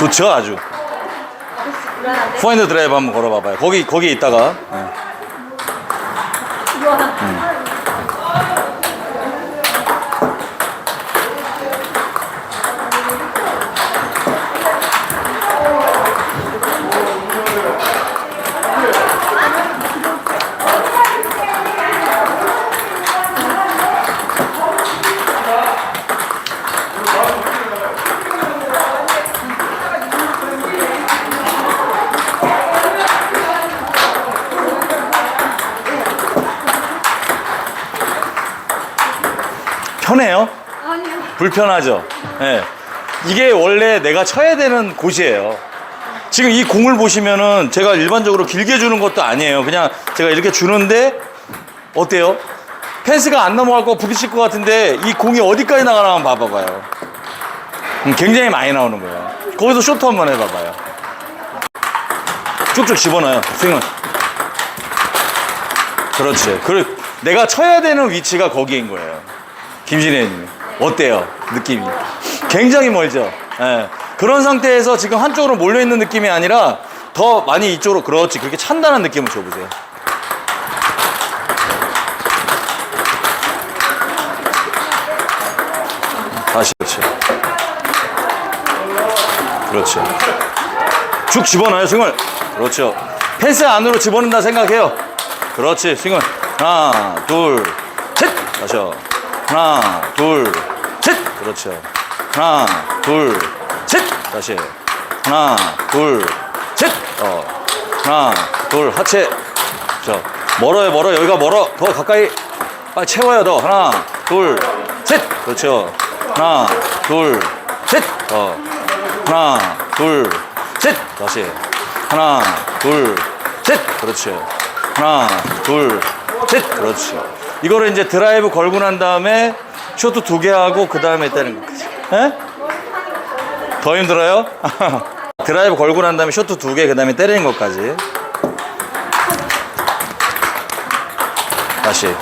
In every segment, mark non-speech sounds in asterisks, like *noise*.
좋죠 아주. 포인트 드라이브 한번 걸어봐봐요. 거기 거기 있다가. 예. 편해요? 아니요. 불편하죠. 예. 이게 원래 내가 쳐야 되는 곳이에요. 지금 이 공을 보시면은 제가 일반적으로 길게 주는 것도 아니에요. 그냥 제가 이렇게 주는데 어때요? 펜스가 안 넘어갈 거 부딪힐 것 같은데 이 공이 어디까지 나가나 한번 봐봐봐요. 음, 굉장히 많이 나오는 거예요. 거기서 쇼트 한번 해봐봐요. 쭉쭉 집어넣어요. 스윙은. 그렇지. 그 내가 쳐야 되는 위치가 거기인 거예요. 김신혜님 어때요? 느낌이? 굉장히 멀죠? 예. 그런 상태에서 지금 한쪽으로 몰려 있는 느낌이 아니라 더 많이 이쪽으로 그렇지 그렇게 찬다는 느낌을 줘보세요. 다시 그렇지. 그렇죠 쭉 집어넣어요 스윙을 그렇죠. 펜스 안으로 집어넣는다 생각해요. 그렇지 스윙을 하나 둘 셋! 다시요 하나 둘 셋! 그렇죠. 하나 둘 셋! 다시. 하나 둘 셋! 어. 하나 둘 하체! 저 멀어요 멀어 여기가 멀어. 더 가까이. 빨리 채워요 더. 하나 둘 셋! 그렇죠. 하나 둘 셋 어. 하나 둘 셋! 다시. 하나 둘 셋! 그렇죠. 하나 둘 셋! 그렇죠 이거를 이제 드라이브 걸고 난 다음에 쇼트 두 개 하고 그 다음에 때는 것까지 에? 더 힘들어요? *laughs* 드라이브 걸고 난 다음에 쇼트 두 개 그 다음에 때리는 것까지 다시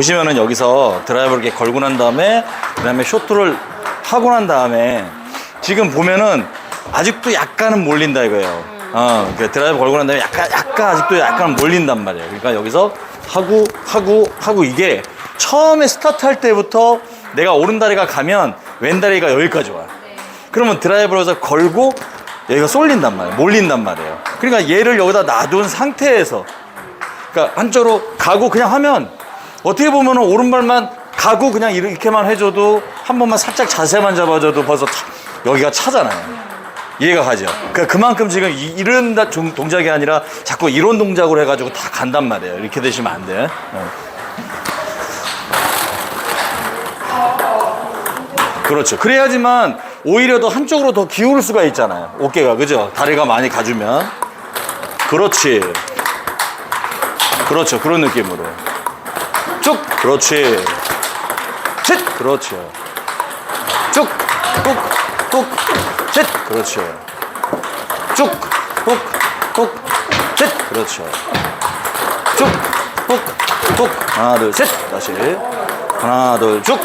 보시면은 여기서 드라이버를 이렇게 걸고 난 다음에 그 다음에 쇼트를 하고 난 다음에 지금 보면은 아직도 약간은 몰린다 이거예요. 어, 그 드라이버 걸고 난 다음에 약간 약간 아직도 약간 몰린단 말이에요. 그러니까 여기서 하고 하고 하고 이게 처음에 스타트 할 때부터 내가 오른다리가 가면 왼다리가 여기까지 와요. 그러면 드라이버로서 걸고 여기가 쏠린단 말이에요. 몰린단 말이에요. 그러니까 얘를 여기다 놔둔 상태에서 그러니까 한쪽으로 가고 그냥 하면 어떻게 보면 오른발만 가고 그냥 이렇게만 해줘도 한 번만 살짝 자세만 잡아줘도 벌써 차- 여기가 차잖아요. 이해가 가죠? 그러니까 그만큼 지금 이- 이런 다- 종- 동작이 아니라 자꾸 이런 동작으로 해가지고 다 간단 말이에요. 이렇게 되시면 안 돼. 어. 그렇죠. 그래야지만 오히려 더 한쪽으로 더 기울을 수가 있잖아요. 어깨가 그죠? 다리가 많이 가주면. 그렇지. 그렇죠. 그런 느낌으로. 쭉. 그렇지. 셋. 그렇죠. 쭉. 꾹. 꾹. 셋. 그렇죠. 쭉. 꾹. 꾹. 셋. 그렇죠. 쭉. 꾹. 꾹. 하나, 둘, 셋. 다시. 하나, 둘, 쭉.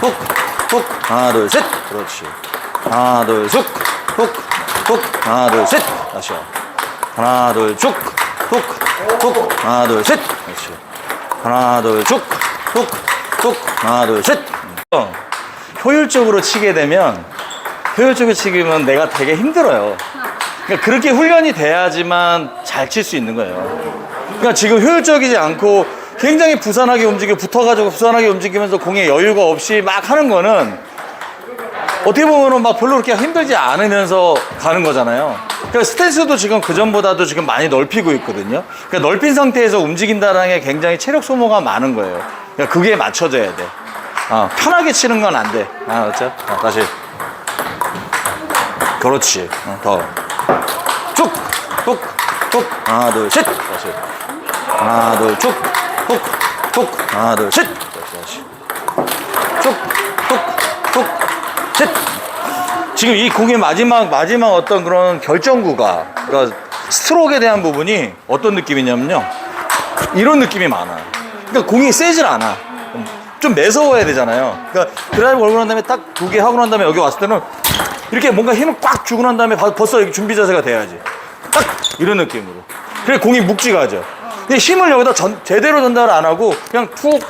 꾹. 꾹. 하나, 둘, 셋. 그렇지. 하나, 둘, 쭉. 꾹. 꾹. 하나, 둘, 셋. 다시요. 하나, 둘, 쭉. 꾹. 꾹. 하나, 둘, 셋. 그렇지. 하나, 둘, 쭉. 꾹. 꾹. 하나, 둘, 셋. 어, 효율적으로 치게 되면 효율적으로 치기면 내가 되게 힘들어요. 그러니까 그렇게 훈련이 돼야지만 잘 칠 수 있는 거예요. 그러니까 지금 효율적이지 않고 굉장히 부산하게 움직여 붙어가지고 부산하게 움직이면서 공에 여유가 없이 막 하는 거는 어떻게 보면은 막 별로 그렇게 힘들지 않으면서 가는 거잖아요. 그러니까 스탠스도 지금 그전보다도 지금 많이 넓히고 있거든요. 그러니까 넓힌 상태에서 움직인다는 게 굉장히 체력 소모가 많은 거예요. 그러니까 그게 맞춰져야 돼. 어, 편하게 치는 건 안 돼. 아, 그렇죠? 자, 다시. 그렇지. 어, 더. 쭉, 뚝, 뚝. 하나, 둘, 셋. 다시. 하나, 둘, 쭉, 뚝, 뚝. 하나, 둘, 셋. 다시. 쭉, 뚝, 뚝, 셋. 지금 이 공의 마지막 마지막 어떤 그런 결정구가 그러니까 스트로크에 대한 부분이 어떤 느낌이냐면요. 이런 느낌이 많아. 그러니까 공이 세질 않아. 좀 매서워야 되잖아요. 그러니까 드라이브 걸고 난 다음에 딱 두 개 하고 난 다음에 여기 왔을 때는 이렇게 뭔가 힘을 꽉 주고 난 다음에 바- 벌써 준비 자세가 돼야지. 딱 이런 느낌으로. 그래 공이 묵직하죠. 근데 힘을 여기다 전- 제대로 전달을 안 하고 그냥 툭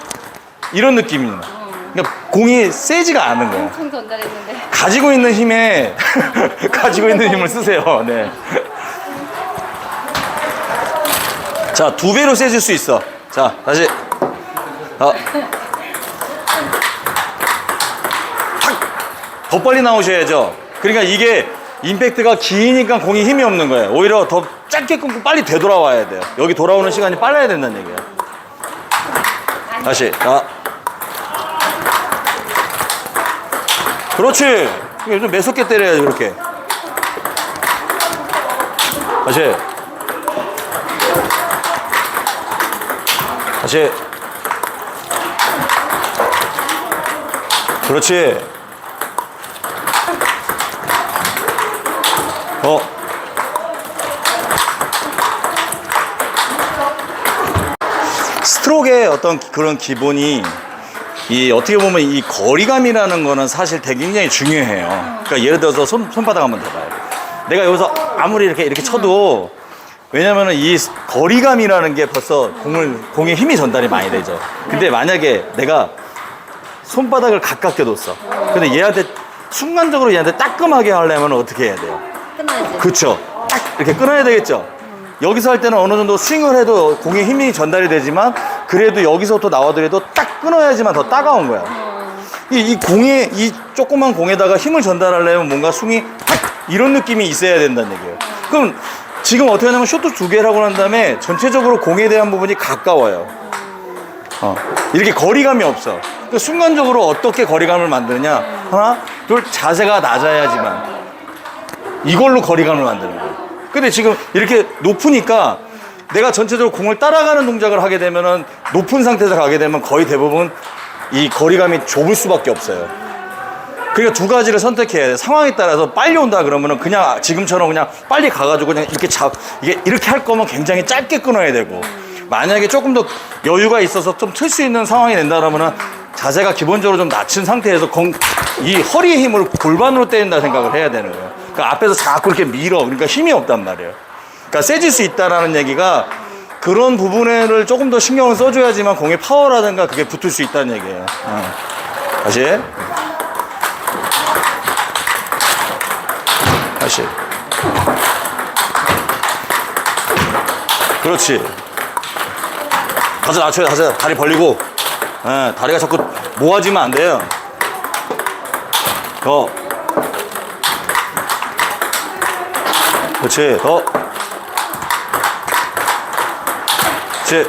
이런 느낌이야 그러니까 공이 세지가 않은 거야 엄청 전달했는데. 가지고 있는 힘에 *laughs* 가지고 있는 힘을 쓰세요. 네. 자, 두 배로 세질 수 있어. 자, 다시. 어. 탁! 더 빨리 나오셔야죠. 그러니까 이게 임팩트가 기니까 공이 힘이 없는 거예요. 오히려 더 짧게 끊고 빨리 되돌아와야 돼요. 여기 돌아오는 시간이 빨라야 된다는 얘기예요. 다시. 자. 그렇지. 좀 매섭게 때려야지, 그렇게. 다시. 다시. 그렇지. 어. 스트로크의 어떤 그런 기본이 이 어떻게 보면 이 거리감이라는 거는 사실 되게 굉장히 중요해요. 그러니까 예를 들어서 손, 손바닥 한번 대봐요. 내가 여기서 아무리 이렇게 이렇게 쳐도 왜냐면은 이 거리감이라는 게 벌써 공을 공에 힘이 전달이 많이 되죠. 근데 만약에 내가 손바닥을 가깝게 뒀어. 근데 얘한테 순간적으로 얘한테 따끔하게 하려면 어떻게 해야 돼요? 끝나야지. 그쵸. 딱 이렇게 끊어야 되겠죠. 여기서 할 때는 어느 정도 스윙을 해도 공에 힘이 전달이 되지만 그래도 여기서부터 나와더라도 딱 끊어야지만 더 따가운 거야. 이, 이 공에 이 조그만 공에다가 힘을 전달하려면 뭔가 스윙이 탁 이런 느낌이 있어야 된다는 얘기예요. 그럼 지금 어떻게 하냐면 쇼트 두 하고 난 다음에 전체적으로 공에 대한 부분이 가까워요. 어, 이렇게 거리감이 없어. 그 순간적으로 어떻게 거리감을 만드느냐? 하나, 둘, 자세가 낮아야지만. 이걸로 거리감을 만드는 거예요. 근데 지금 이렇게 높으니까 내가 전체적으로 공을 따라가는 동작을 하게 되면은 높은 상태에서 가게 되면 거의 대부분 이 거리감이 좁을 수밖에 없어요. 그러니까 두 가지를 선택해야 돼. 상황에 따라서 빨리 온다 그러면은 그냥 지금처럼 그냥 빨리 가가지고 그냥 이렇게 잡, 이게 이렇게 할 거면 굉장히 짧게 끊어야 되고 만약에 조금 더 여유가 있어서 좀 틀 수 있는 상황이 된다 그러면은 자세가 기본적으로 좀 낮춘 상태에서 공, 이 허리의 힘을 골반으로 때린다 생각을 해야 되는 거예요. 그러니까 앞에서 자꾸 이렇게 밀어. 그러니까 힘이 없단 말이에요. 그러니까 세질 수 있다라는 얘기가 그런 부분을 조금 더 신경을 써줘야지만 공의 파워라든가 그게 붙을 수 있다는 얘기예요. 어. 다시. 다시. 그렇지. 가서 낮춰요, 가서 다리 벌리고. 예, 다리가 자꾸 모아지면 안 돼요. 더. 그렇지, 더. 그렇지.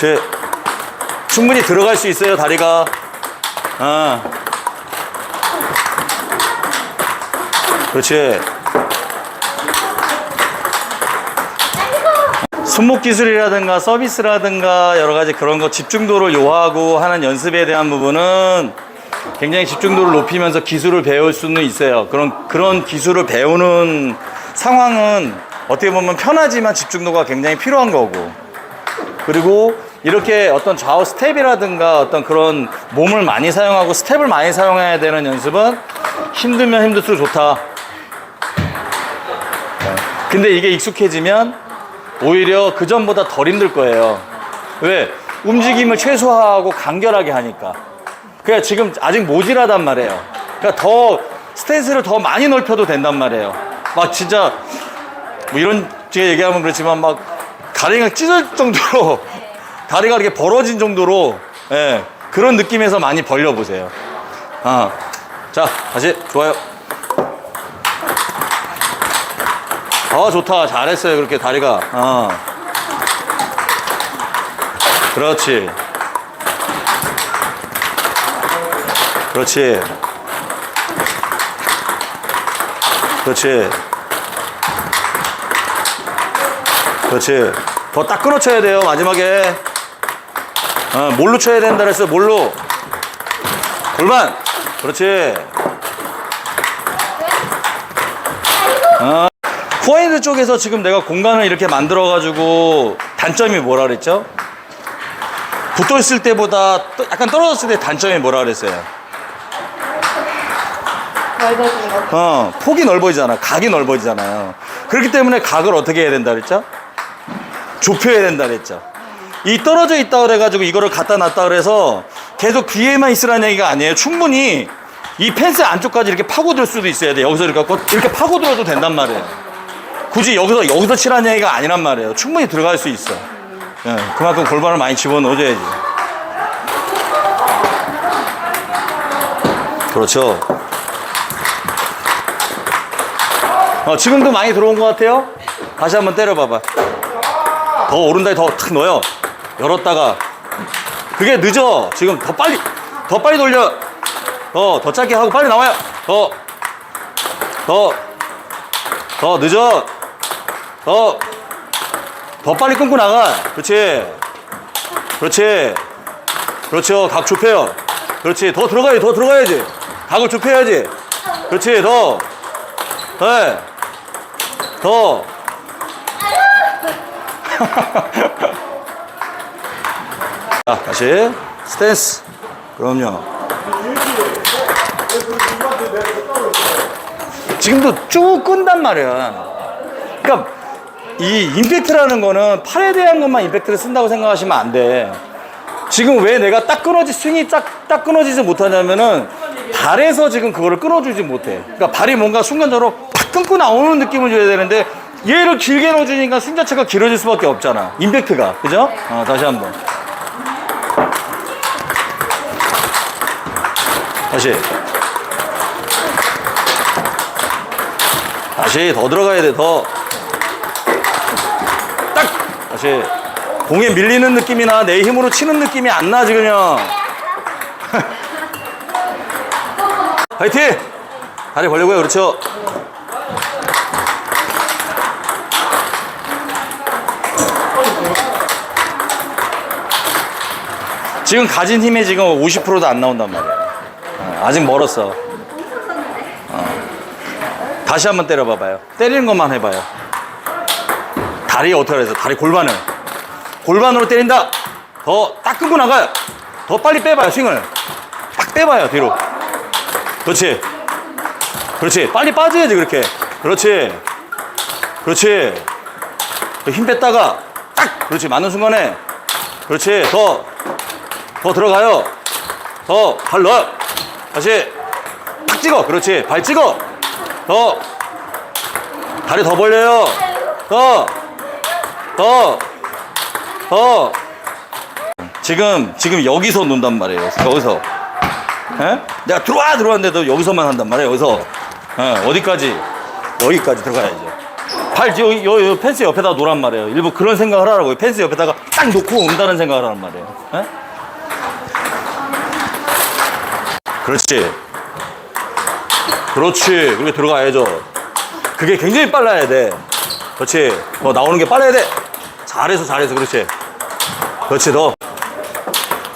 그렇지. 충분히 들어갈 수 있어요, 다리가. 아. 그렇지. 손목 기술이라든가 서비스라든가 여러 가지 그런 거 집중도를 요하고 하는 연습에 대한 부분은 굉장히 집중도를 높이면서 기술을 배울 수는 있어요. 그런 그런 기술을 배우는 상황은 어떻게 보면 편하지만 집중도가 굉장히 필요한 거고. 그리고 이렇게 어떤 좌우 스텝이라든가 어떤 그런 몸을 많이 사용하고 스텝을 많이 사용해야 되는 연습은 힘들면 힘들수록 좋다. 근데 이게 익숙해지면 오히려 그 전보다 덜 힘들 거예요. 왜? 움직임을 최소화하고 간결하게 하니까. 그러니까 지금 아직 모질하단 말이에요. 그러니까 더 스탠스를 더 많이 넓혀도 된단 말이에요. 막 진짜 뭐 이런 제가 얘기하면 그렇지만 막 다리가 찢을 정도로 *laughs* 다리가 이렇게 벌어진 정도로 예, 그런 느낌에서 많이 벌려 보세요. 아, 자 다시 좋아요. 아 좋다 잘했어요 그렇게 다리가 어. 그렇지. 그렇지. 그렇지. 그렇지. 더 딱 끊어쳐야 돼요, 마지막에. 어, 뭘로 쳐야 된다 그랬어, 뭘로. 골반. 그렇지. 어, 포핸드 쪽에서 지금 내가 공간을 이렇게 만들어가지고 단점이 뭐라 그랬죠? 붙어 있을 때보다 또- 약간 떨어졌을 때 단점이 뭐라 그랬어요? 넓어진 거. 어, 폭이 넓어지잖아. 각이 넓어지잖아요. 그렇기 때문에 각을 어떻게 해야 된다 그랬죠? 좁혀야 된다 그랬죠. 이 떨어져 있다 그래가지고 이거를 갖다 놨다 그래서 계속 뒤에만 있으라는 얘기가 아니에요. 충분히 이 펜스 안쪽까지 이렇게 파고들 수도 있어야 돼. 여기서 이렇게, 거- 이렇게 파고들어도 된단 말이에요. 굳이 여기서, 여기서 치라는 얘기가 아니란 말이에요. 충분히 들어갈 수 있어. 예, 그만큼 골반을 많이 집어넣어줘야지. 그렇죠. 어, 지금도 많이 들어온 것 같아요? 다시 한번 때려봐봐. 더 오른다리 더탁 넣어요. 열었다가. 그게 늦어. 지금 더 빨리, 더 빨리 돌려. 더, 더 짧게 하고 빨리 나와요. 더, 더, 더 늦어. 더, 더 빨리 끊고 나가. 그렇지. 그렇지. 그렇죠. 각 좁혀요. 그렇지. 더 들어가야지. 더 들어가야지. 각을 좁혀야지. 그렇지. 더. 네. 더. 자, 다시. 스탠스. 그럼요. 지금도 쭉 끈단 말이야. 그러니까 이 임팩트라는 거는 팔에 대한 것만 임팩트를 쓴다고 생각하시면 안 돼. 지금 왜 내가 딱 끊어지 스윙이 딱, 딱 끊어지지 못하냐면은 발에서 지금 그거를 끊어주지 못해. 그러니까 발이 뭔가 순간적으로 팍 끊고 나오는 느낌을 줘야 되는데 얘를 길게 넣어주니까 스윙 자체가 길어질 수밖에 없잖아. 임팩트가. 그죠? 어, 다시 한 번. 다시. 다시 더 들어가야 돼, 더. 딱! 다시. 공에 밀리는 느낌이나 내 힘으로 치는 느낌이 안 나, 지금요. *laughs* 화이팅! 다리 벌리고요, 그렇죠. 지금 가진 힘의 지금 50%도 안 나온단 말이야. 어, 아직 멀었어. 어. 다시 한번 때려봐봐요. 때리는 것만 해봐요. 다리 어떻게 해서 다리 골반을 골반으로 때린다. 더 딱 끊고 나가요. 더 빨리 빼봐요 스윙을. 딱 빼봐요 뒤로. 그렇지. 그렇지. 빨리 빠져야지 그렇게. 그렇지. 그렇지. 힘 뺐다가 딱 그렇지 맞는 순간에 그렇지 더 더 들어가요. 더 발 넣어. 다시 탁 찍어. 그렇지. 발 찍어. 더 다리 더 벌려요. 더 더, 더. 지금, 지금 여기서 논단 말이에요. 여기서. 에? 내가 들어와! 들어왔는데도 여기서만 한단 말이에요. 여기서. 에, 어디까지? 여기까지 들어가야죠. 발, 여기, 여기, 여기 펜스 옆에다 놓란 말이에요. 일부 그런 생각을 하라고요. 펜스 옆에다가 딱 놓고 온다는 생각을 하란 말이에요. 에? 그렇지. 그렇지. 그렇게 들어가야죠. 그게 굉장히 빨라야 돼. 그렇지. 더 나오는 게 빨라야 돼. 잘해서 잘해서 그렇지. 그렇지 더.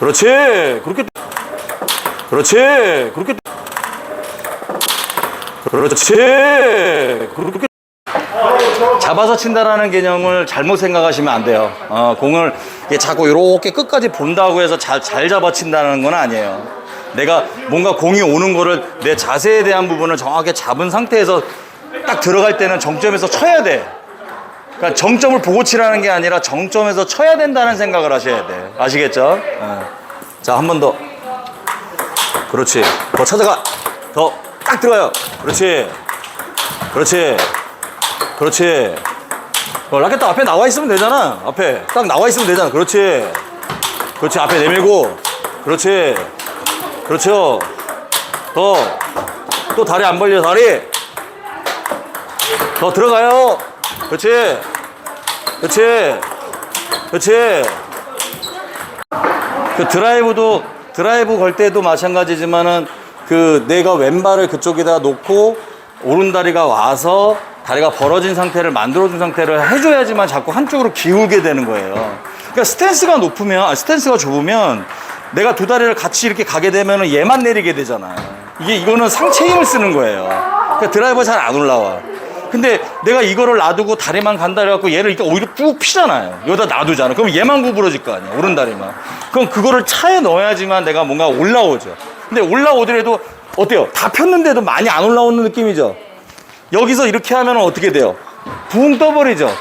그렇지. 그렇게. 그렇지. 그렇게. 그렇지. 그렇게. 잡아서 친다라는 개념을 잘못 생각하시면 안 돼요. 어, 공을 자꾸 이렇게 끝까지 본다고 해서 잘, 잘 잡아 친다는 건 아니에요. 내가 뭔가 공이 오는 거를 내 자세에 대한 부분을 정확하게 잡은 상태에서 딱 들어갈 때는 정점에서 쳐야 돼. 그러니까 정점을 보고 치라는 게 아니라 정점에서 쳐야 된다는 생각을 하셔야 돼. 아시겠죠? 어. 자, 한 번 더. 그렇지. 더 찾아가. 더 딱 들어가요. 그렇지. 그렇지. 그렇지. 어, 라켓 앞에 나와 있으면 되잖아. 앞에 딱 나와 있으면 되잖아. 그렇지. 그렇지. 앞에 내밀고. 그렇지. 그렇죠. 더. 또 다리 안 벌려, 다리. 더 들어가요. 그렇지. 그렇지. 그렇지. 그 드라이브도 드라이브 걸 때도 마찬가지지만은 그 내가 왼발을 그쪽에다 놓고 오른다리가 와서 다리가 벌어진 상태를 만들어준 상태를 해줘야지만 자꾸 한쪽으로 기울게 되는 거예요. 그러니까 스탠스가 높으면 아, 스탠스가 좁으면 내가 두 다리를 같이 이렇게 가게 되면은 얘만 내리게 되잖아요. 이게 이거는 상체 힘을 쓰는 거예요. 그러니까 드라이버 잘 안 올라와. 근데 내가 이거를 놔두고 다리만 간다 해갖고 얘를 이렇게 오히려 쭉 피잖아요. 여기다 놔두잖아. 그럼 얘만 구부러질 거 아니야. 오른 다리만. 그럼 그거를 차에 넣어야지만 내가 뭔가 올라오죠. 근데 올라오더라도 어때요? 다 폈는데도 많이 안 올라오는 느낌이죠. 여기서 이렇게 하면 어떻게 돼요? 붕 떠버리죠.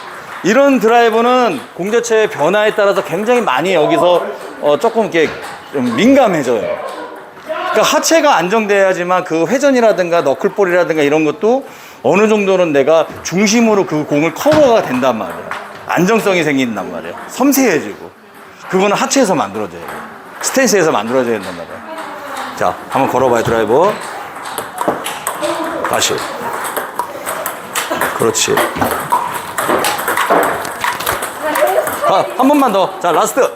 이런 드라이버는 공자체의 변화에 따라서 굉장히 많이 여기서 어, 조금 이렇게 좀 민감해져요. 그러니까 하체가 안정돼야지만 그 회전이라든가 너클볼이라든가 이런 것도 어느 정도는 내가 중심으로 그 공을 커버가 된단 말이에요. 안정성이 생긴단 말이에요. 섬세해지고. 그거는 하체에서 만들어져야 돼요. 스탠스에서 만들어져야 된단 말이에요. 자, 한번 걸어봐요, 드라이버. 다시. 그렇지. 아, 한 번만 더. 자, 라스트.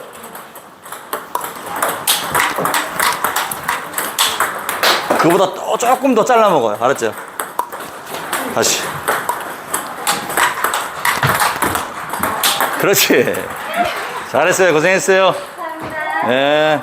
그보다 또 조금 더 잘라 먹어요. 알았죠? 다시. 그렇지. 잘했어요. 고생했어요. 네.